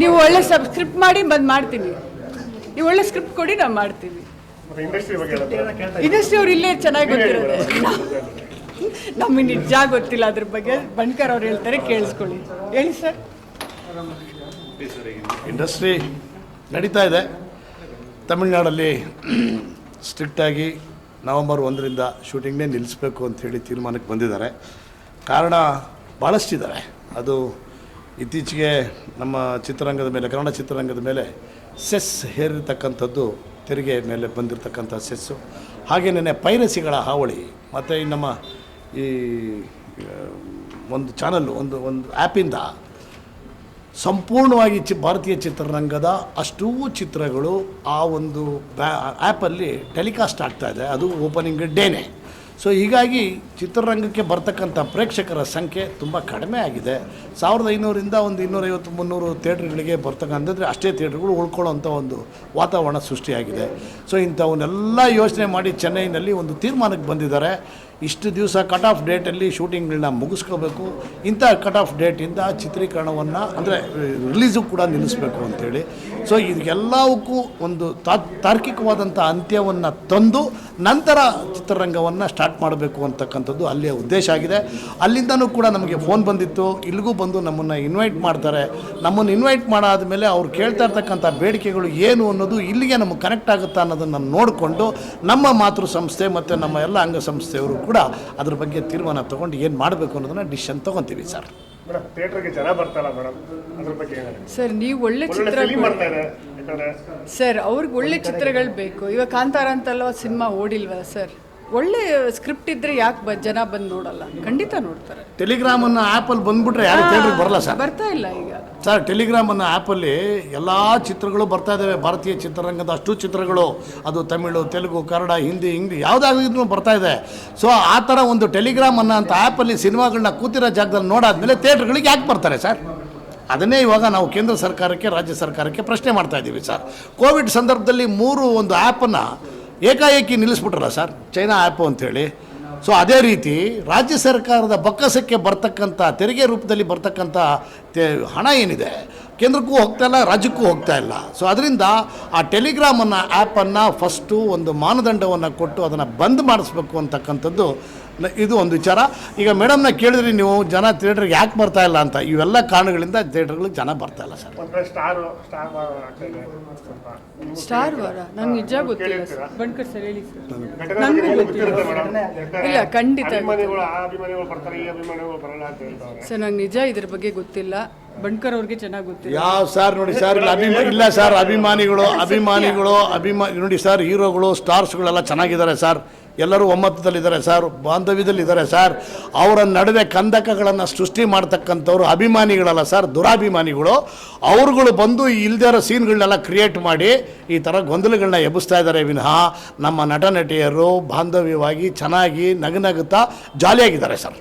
ನೀವು ಒಳ್ಳೆ ಸಬ್ ಸ್ಕ್ರಿಪ್ಟ್ ಮಾಡಿ ಬಂದು ಮಾಡ್ತೀನಿ. ನೀವು ಒಳ್ಳೆ ಸ್ಕ್ರಿಪ್ಟ್ ಕೊಡಿ ನಾವು ಮಾಡ್ತೀವಿ ಇಂಡಸ್ಟ್ರಿ ಬಗ್ಗೆ ಹೇಳಿದ್ರೆ ಇಂಡಸ್ಟ್ರಿ ಅವ್ರು ಇಲ್ಲೇ ಚೆನ್ನಾಗಿ ಗೊತ್ತಿರೋದು. ನಮಗೆ ನಿಜ ಗೊತ್ತಿಲ್ಲ ಅದ್ರ ಬಗ್ಗೆ ಬಣ್ಕರ್ ಅವ್ರು ಹೇಳ್ತಾರೆ ಕೇಳಿಸ್ಕೊಳ್ಳಿ. ಹೇಳಿ ಸರ್ ಇಂಡಸ್ಟ್ರಿ ನಡೀತಾ ಇದೆ. ತಮಿಳ್ನಾಡಲ್ಲಿ ಸ್ಟ್ರಿಕ್ಟಾಗಿ ನವಂಬರ್ ಒಂದರಿಂದ ಶೂಟಿಂಗ್ನೇ ನಿಲ್ಲಿಸಬೇಕು ಅಂಥೇಳಿ ತೀರ್ಮಾನಕ್ಕೆ ಬಂದಿದ್ದಾರೆ. ಕಾರಣ ಭಾಳಷ್ಟಿದ್ದಾರೆ ಅದು ಇತ್ತೀಚೆಗೆ ನಮ್ಮ ಚಿತ್ರರಂಗದ ಮೇಲೆ, ಕನ್ನಡ ಚಿತ್ರರಂಗದ ಮೇಲೆ ಸೆಸ್ ಹೇರಿರ್ತಕ್ಕಂಥದ್ದು ತೆರಿಗೆ ಮೇಲೆ ಬಂದಿರತಕ್ಕಂಥ ಸೆಸ್ಸು. ಹಾಗೆಯೇ ಪೈರಸಿಗಳ ಹಾವಳಿ, ಮತ್ತು ನಮ್ಮ ಈ ಒಂದು ಚಾನಲ್ಲು, ಒಂದು ಒಂದು ಆ್ಯಪಿಂದ ಸಂಪೂರ್ಣವಾಗಿ ಚಿ ಭಾರತೀಯ ಚಿತ್ರರಂಗದ ಅಷ್ಟೂ ಚಿತ್ರಗಳು ಆ ಒಂದು ಬ್ಯಾ ಆ್ಯಪಲ್ಲಿ ಟೆಲಿಕಾಸ್ಟ್ ಆಗ್ತಾ ಇದೆ. ಅದು ಓಪನಿಂಗ್ ಡೇನೇ. ಸೊ ಹೀಗಾಗಿ ಚಿತ್ರರಂಗಕ್ಕೆ ಬರ್ತಕ್ಕಂಥ ಪ್ರೇಕ್ಷಕರ ಸಂಖ್ಯೆ ತುಂಬ ಕಡಿಮೆ ಆಗಿದೆ. ಸಾವಿರದ ಐನೂರಿಂದ ಒಂದು ಇನ್ನೂರೈವತ್ತು, ಮುನ್ನೂರು ಥಿಯೇಟ್ರ್ಗಳಿಗೆ ಬರ್ತಕ್ಕಂಥದ್ರೆ ಅಷ್ಟೇ ಥಿಯೇಟ್ರ್ಗಳು ಉಳ್ಕೊಳ್ಳೋಂಥ ಒಂದು ವಾತಾವರಣ ಸೃಷ್ಟಿಯಾಗಿದೆ. ಸೊ ಇಂಥವನ್ನೆಲ್ಲ ಯೋಚನೆ ಮಾಡಿ ಚೆನ್ನೈನಲ್ಲಿ ಒಂದು ತೀರ್ಮಾನಕ್ಕೆ ಬಂದಿದ್ದಾರೆ. ಇಷ್ಟು ದಿವಸ ಕಟ್ ಆಫ್ ಡೇಟಲ್ಲಿ ಶೂಟಿಂಗ್ಗಳನ್ನ ಮುಗಿಸ್ಕೋಬೇಕು. ಇಂಥ ಕಟ್ ಆಫ್ ಡೇಟಿಂದ ಚಿತ್ರೀಕರಣವನ್ನು ಅಂದರೆ ರಿಲೀಸು ಕೂಡ ನಿಲ್ಲಿಸಬೇಕು ಅಂತೇಳಿ. ಸೊ ಇದಕ್ಕೆಲ್ಲವಕ್ಕೂ ಒಂದು ತಾರ್ಕಿಕವಾದಂಥ ಅಂತ್ಯವನ್ನು ತಂದು ನಂತರ ಚಿತ್ರರಂಗವನ್ನು ಸ್ಟಾರ್ಟ್ ಮಾಡಬೇಕು ಅಂತಕ್ಕಂಥದ್ದು ಅಲ್ಲಿಯ ಉದ್ದೇಶ ಆಗಿದೆ. ಅಲ್ಲಿಂದನೂ ಕೂಡ ನಮಗೆ ಫೋನ್ ಬಂದಿತ್ತು. ಇಲ್ಲಿಗೂ ಬಂದು ನಮ್ಮನ್ನು ಇನ್ವೈಟ್ ಮಾಡ್ತಾರೆ. ನಮ್ಮನ್ನು ಇನ್ವೈಟ್ ಮಾಡಾದ ಮೇಲೆ ಅವ್ರು ಕೇಳ್ತಾ ಇರ್ತಕ್ಕಂಥ ಬೇಡಿಕೆಗಳು ಏನು ಅನ್ನೋದು ಇಲ್ಲಿಗೆ ನಮಗೆ ಕನೆಕ್ಟ್ ಆಗುತ್ತಾ ಅನ್ನೋದನ್ನು ನೋಡಿಕೊಂಡು ನಮ್ಮ ಮಾತೃ ಸಂಸ್ಥೆ ಮತ್ತು ನಮ್ಮ ಎಲ್ಲ ಅಂಗಸಂಸ್ಥೆಯವರು ಕೂಡ ಅದ್ರ ಬಗ್ಗೆ ತೀರ್ಮಾನ ತೊಗೊಂಡು ಏನು ಮಾಡಬೇಕು ಅನ್ನೋದನ್ನು ಡಿಸಿಷನ್ ತೊಗೊತೀವಿ ಸರ್ ಸರ್ ನೀವು ಒಳ್ಳೆ ಚಿತ್ರ ಸರ್ ಅವ್ರಿಗೆ ಒಳ್ಳೆ ಚಿತ್ರಗಳು ಬೇಕು. ಇವಾಗ ಕಾಂತಾರ ಅಂತಲ್ಲ ಸಿನಿಮಾ ಓಡಿಲ್ವಾ ಸರ್ ಒಳ್ಳೆ ಸ್ಕ್ರಿಪ್ಟ್ ಇದ್ರೆ ಯಾಕೆ ಬ ಜನ ಬಂದು ನೋಡಲ್ಲ? ಖಂಡಿತ ನೋಡ್ತಾರೆ. ಟೆಲಿಗ್ರಾಮ್ ಟೆಲಿಗ್ರಾಮನ್ನು ಆ್ಯಪಲ್ಲಿ ಬಂದ್ಬಿಟ್ರೆ ಯಾರು ಥಿಯೇಟ್ರಿಗೆ ಬರಲ್ಲ ಸರ್. ಬರ್ತಾ ಇಲ್ಲ ಈಗ. ಸರ್ ಟೆಲಿಗ್ರಾಮ್ ಅನ್ನೋ ಆ್ಯಪಲ್ಲಿ ಎಲ್ಲ ಚಿತ್ರಗಳು ಬರ್ತಾ ಇದ್ದಾವೆ ಭಾರತೀಯ ಚಿತ್ರರಂಗದ ಅಷ್ಟು ಚಿತ್ರಗಳು. ಅದು ತಮಿಳು ತೆಲುಗು ಕನ್ನಡ ಹಿಂದಿ ಇಂಗ್ಲಿ ಯಾವುದಾದ್ರೂ ಬರ್ತಾ ಇದೆ. ಸೊ ಆ ಥರ ಒಂದು ಟೆಲಿಗ್ರಾಮ್ ಅನ್ನ ಅಂತ ಆಪ್ ಆ್ಯಪಲ್ಲಿ ಸಿನಿಮಾಗಳನ್ನ ಕೂತಿರೋ ಜಾಗದಲ್ಲಿ ನೋಡಾದ್ಮೇಲೆ ಥಿಯೇಟ್ರ್ಗಳಿಗೆ ಯಾಕೆ ಬರ್ತಾರೆ ಸರ್? ಅದನ್ನೇ ಇವಾಗ ನಾವು ಕೇಂದ್ರ ಸರ್ಕಾರಕ್ಕೆ ರಾಜ್ಯ ಸರ್ಕಾರಕ್ಕೆ ಪ್ರಶ್ನೆ ಮಾಡ್ತಾ ಇದ್ದೀವಿ ಸರ್. ಕೋವಿಡ್ ಸಂದರ್ಭದಲ್ಲಿ ಮೂರು ಒಂದು ಆ್ಯಪನ್ನು ಏಕಾಏಕಿ ನಿಲ್ಲಿಸ್ಬಿಟ್ರಲ್ಲ ಸರ್? ಚೈನಾ ಆ್ಯಪು ಅಂಥೇಳಿ ಸೊ ಅದೇ ರೀತಿ ರಾಜ್ಯ ಸರ್ಕಾರದ ಬೊಕ್ಕಸಕ್ಕೆ ಬರ್ತಕ್ಕಂಥ ತೆರಿಗೆ ರೂಪದಲ್ಲಿ ಬರ್ತಕ್ಕಂಥ ಹಣ ಏನಿದೆ ಕೇಂದ್ರಕ್ಕೂ ಹೋಗ್ತಾ ಇಲ್ಲ ರಾಜ್ಯಕ್ಕೂ ಹೋಗ್ತಾ ಇಲ್ಲ. ಸೊ ಅದರಿಂದ ಆ ಟೆಲಿಗ್ರಾಮ್ ಅನ್ನೋ ಆ್ಯಪನ್ನು ಫಸ್ಟು ಒಂದು ಮಾನದಂಡವನ್ನು ಕೊಟ್ಟು ಅದನ್ನು ಬಂದ್ ಮಾಡಿಸ್ಬೇಕು ಅಂತಕ್ಕಂಥದ್ದು ಇದು ಒಂದು ವಿಚಾರ. ಈಗ ಮೇಡಮ್ನ ಕೇಳಿದ್ರಿ ನೀವು ಜನ ಥಿಯೇಟ್ರಿಗೆ ಯಾಕೆ ಬರ್ತಾ ಇಲ್ಲ ಅಂತ? ಇವೆಲ್ಲ ಕಾರಣಗಳಿಂದ ಥಿಯೇಟ್ರ್ಗಳಿಗೆ ಜನ ಬರ್ತಾ ಇಲ್ಲ ಸರ್. ಸ್ಟಾರ್ ನಿಮ್ಗೂ ವಾರ ನಂಗೆ ನಿಜ ಗೊತ್ತಿಲ್ಲ? ಸರ್. ಬಣ್ಕರ್ ಸರ್ ಹೇಳಿ ಸರ್. ಗೊತ್ತಿಲ್ಲ. ಇಲ್ಲ, ಖಂಡಿತ ಅಭಿಮಾನಿಗಳು ಆ ಅಭಿಮಾನಿಗಳು ಬರ್ತಾರೆ ಈ ಅಭಿಮಾನಿಗಳು ಬರಲ್ಲ ಅಂತ ಹೇಳ್ತಾರೆ. ಸರ್ ನಂಗೆ ನಿಜ ಇದ್ರ ಬಗ್ಗೆ ಗೊತ್ತಿಲ್ಲ. ಬಣ್ಕರ್ ಅವ್ರಿಗೆ ಚೆನ್ನಾಗಿ ಗೊತ್ತಿಲ್ಲ ಯಾವ ಸರ್ ನೋಡಿ ಸರ್ ಇಲ್ಲಿ ಅಭಿಮಾ ಇಲ್ಲ ಸರ್ ಅಭಿಮಾನಿಗಳು ಅಭಿಮಾನಿಗಳು ಅಭಿಮಾನಿ ನೋಡಿ ಸರ್ ಹೀರೋಗಳು ಸ್ಟಾರ್ಸ್ಗಳೆಲ್ಲ ಚೆನ್ನಾಗಿದ್ದಾರೆ ಸರ್. ಎಲ್ಲರೂ ಒಮ್ಮತದಲ್ಲಿದ್ದಾರೆ ಸರ್ ಬಾಂಧವ್ಯದಲ್ಲಿದ್ದಾರೆ ಸರ್. ಅವರ ನಡುವೆ ಕಂದಕಗಳನ್ನು ಸೃಷ್ಟಿ ಮಾಡ್ತಕ್ಕಂಥವ್ರು ಅಭಿಮಾನಿಗಳಲ್ಲ ಸರ್ ದುರಾಭಿಮಾನಿಗಳು. ಅವ್ರುಗಳು ಬಂದು ಇಲ್ದೇ ಇರೋ ಸೀನ್ಗಳನ್ನೆಲ್ಲ ಕ್ರಿಯೇಟ್ ಮಾಡಿ ಈ ಥರ ಗೊಂದಲಗಳನ್ನ ಎಬ್ಬಿಸ್ತಾ ಇದ್ದಾರೆ ವಿನಃ. ನಮ್ಮ ನಟ ನಟಿಯರು ಬಾಂಧವ್ಯವಾಗಿ ಚೆನ್ನಾಗಿ ನಗನಗುತ್ತಾ ಜಾಲಿಯಾಗಿದ್ದಾರೆ ಸರ್.